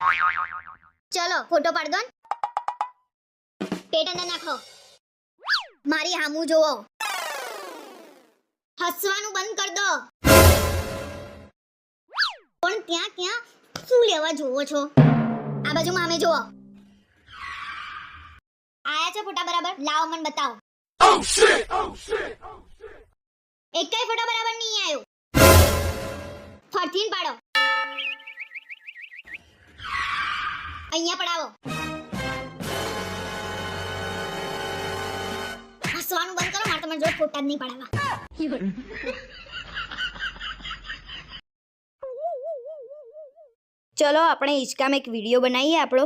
ચલો, ફોટો પાડ દો ને. પેટ અંદર નાખો. મારી હામું જોવો. હસવાનું બંધ કર દો. પણ ત્યાં ક્યાં શું લેવા જોવો છો? આ બાજુ મામે જોવો આયા છે ફોટા બરાબર? લાવો મને બતાવો. એકેય ફોટો બરાબર નહીં આવ્યો ફરથી પાડો. અહીંયા પડાવો હસવાનું બંધ કરો મારે તમારે જોડે ફોટા જ નહીં પડાવવા ચલો આપણે હિંચકામાં એક વીડિયો બનાવીએ આપણો.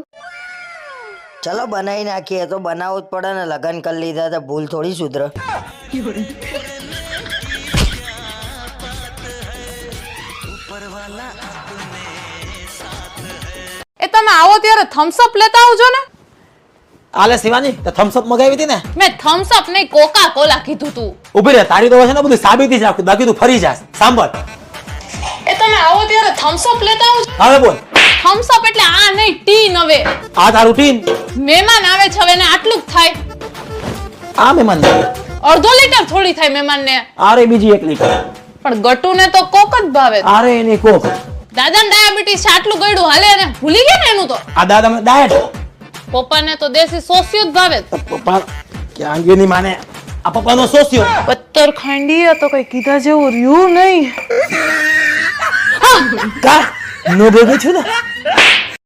ચલો બનાવી નાખીએ. તો બનાવવું જ પડે ને. લગ્ન કરી લીધા તો ભૂલ થોડી સુધર. એ તમે આવો ત્યારે થમ્સ અપ લેતા આવજો ને. આલે શિવાની તે થમ્સ અપ મગાવી હતી ને? મેં થમ્સ અપ નહીં કોકા કોલા કીધું તું. ઊભી રહે તારી તો છે ને બધું સાબિતી જ રાખું બાકી તું ફરી જાસ સાંભળ. એ તમે આવો ત્યારે થમ્સ અપ લેતા આવજો. હવે બોલ. થમ્સ અપ એટલે આ નહીં ટી નવે આ તારું ટીન? મહેમાન આવે છે હવે ને આટલું જ થાય. આ મહેમાન અડધો લીટર થોડી થાય મહેમાન ને આરે બીજી એક લીટર. પણ ગટુ ને તો કોક જ ભાવે. અરે એની કોક. દાદાને ડાયાબિટીસ છે આટલું ગળ્યું હાલે ને ભૂલી ગયા ને એનું તો? આ દાદા મને ડાયટ પપ્પાને તો દેશી સોસિયો જ ભાવે પપ્પા ક્યાં માને? આ પપ્પાનો સોસિયો. પત્તર ખાંડીએ તો કઈ કીધા જેવું રહ્યું નહીં. કા? નો ભેગો છું ને?